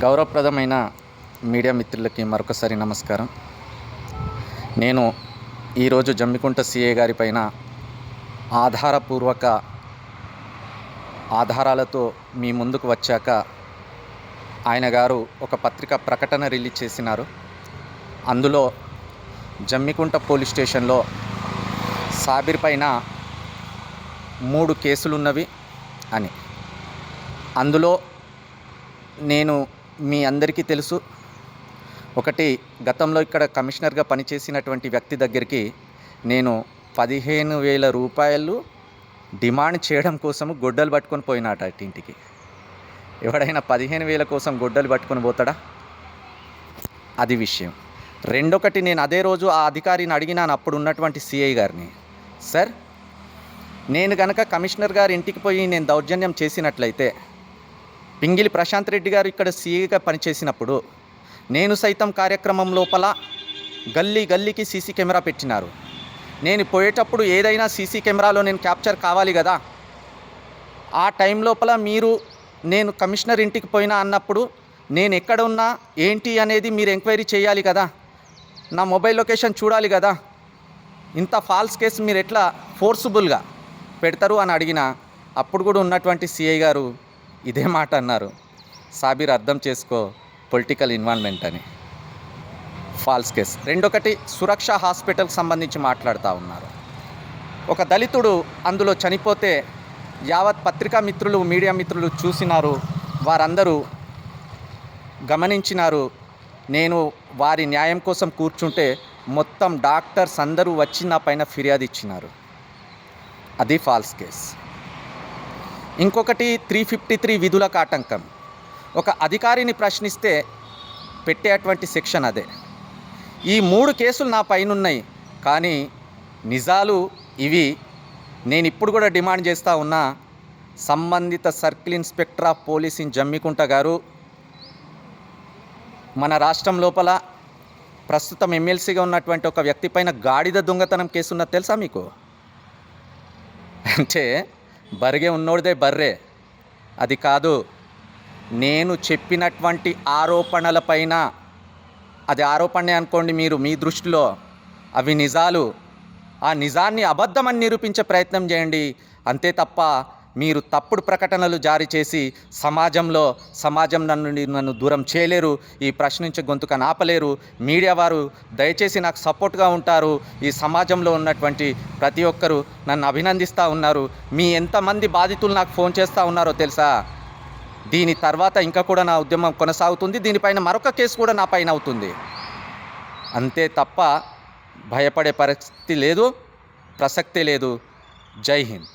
గౌరవప్రదమైన మీడియా మిత్రులకి మరొకసారి నమస్కారం. నేను ఈరోజు జమ్మికుంట సిఏ గారి పైన ఆధారపూర్వక ఆధారాలతో మీ ముందుకు వచ్చాక ఆయన గారు ఒక పత్రిక ప్రకటన రిలీజ్ చేసినారు. అందులో జమ్మికుంట పోలీస్ స్టేషన్లో సాబిర్ పైన మూడు కేసులున్నవి అని. అందులో నేను మీ అందరికీ తెలుసు. ఒకటి గతంలో ఇక్కడ కమిషనర్గా పనిచేసినటువంటి వ్యక్తి దగ్గరికి నేను పదిహేను వేల రూపాయలు డిమాండ్ చేయడం కోసం గొడ్డలు పట్టుకొని పోయినాట ఇంటికి ఎవడైనా పదిహేను వేల కోసం గొడ్డలు పట్టుకొని పోతాడా? అది విషయం. రెండొకటి నేను అదే రోజు ఆ అధికారిని అడిగినాను అప్పుడు ఉన్నటువంటి సిఐ గారిని. సార్ నేను కనుక కమిషనర్ గారి ఇంటికి పోయి నేను దౌర్జన్యం చేసినట్లయితే పింగిలి ప్రశాంత్ రెడ్డి గారు ఇక్కడ సీఈగా పనిచేసినప్పుడు నేను సైతం కార్యక్రమం లోపల గల్లీ గల్లీకి సీసీ కెమెరా పెట్టినారు. నేను పోయేటప్పుడు ఏదైనా సీసీ కెమెరాలో నేను క్యాప్చర్ కావాలి కదా? ఆ టైం లోపల మీరు నేను కమిషనర్ ఇంటికి పోయినా అన్నప్పుడు నేను ఎక్కడ ఉన్నా ఏంటి అనేది మీరు ఎంక్వైరీ చేయాలి కదా? నా మొబైల్ లొకేషన్ చూడాలి కదా? ఇంత ఫాల్స్ కేసు మీరు ఎట్లా ఫోర్సుబుల్గా పెడతారు అని అడిగిన అప్పుడు కూడా ఉన్నటువంటి సిఐ గారు ఇదే మాట అన్నారు. సాబీర్ అర్థం చేసుకో పొలిటికల్ ఇన్వాల్వ్మెంట్ అని. ఫాల్స్ కేస్ రెండొకటి సురక్ష హాస్పిటల్కి సంబంధించి మాట్లాడుతూ ఉన్నారు. ఒక దళితుడు అందులో చనిపోతే యావత్ పత్రికా మిత్రులు మీడియా మిత్రులు చూసినారు వారందరూ గమనించినారు నేను వారి న్యాయం కోసం కూర్చుంటే మొత్తం డాక్టర్స్ అందరూ వచ్చి నా పైన ఫిర్యాదు ఇచ్చినారు. అది ఫాల్స్ కేస్ ఇంకొకటి త్రీ ఫిఫ్టీ త్రీ విధులకు ఆటంకం. ఒక అధికారిని ప్రశ్నిస్తే పెట్టేటువంటి సెక్షన్ అదే. ఈ మూడు కేసులు నా పైన ఉన్నాయి కానీ నిజాలు ఇవి నేను ఇప్పుడు కూడా డిమాండ్ చేస్తూ ఉన్నా సంబంధిత circle inspector of policing Jammikunta గారు మన రాష్ట్రం లోపల ప్రస్తుతం ఎమ్మెల్సీగా ఉన్నటువంటి ఒక వ్యక్తి పైన గాడిద దొంగతనం కేసు ఉన్నది తెలుసా మీకు? అంటే బరిగే ఉన్నోడిదే బర్రే. అది కాదు నేను చెప్పినటువంటి ఆరోపణలపైన అది ఆరోపణే అనుకోండి మీరు మీ దృష్టిలో. అవి నిజాలు. ఆ నిజాన్ని అబద్ధమని నిరూపించే ప్రయత్నం చేయండి. అంతే తప్ప మీరు తప్పుడు ప్రకటనలు జారీ చేసి సమాజంలో సమాజం నన్ను నన్ను దూరం చేయలేరు ఈ ప్రశ్నించే గొంతుక ఆపలేరు మీడియా వారు దయచేసి నాకు సపోర్ట్గా ఉంటారు. ఈ సమాజంలో ఉన్నటువంటి ప్రతి ఒక్కరూ నన్ను అభినందిస్తూ ఉన్నారు. మీ ఎంతమంది బాధితులు నాకు ఫోన్ చేస్తూ ఉన్నారో తెలుసా? దీని తర్వాత ఇంకా కూడా నా ఉద్యమం కొనసాగుతుంది. దీనిపైన మరొక కేసు కూడా నా పైన అవుతుంది. అంతే తప్ప భయపడే పరిస్థితి లేదు ప్రసక్తి లేదు. జై హింద్.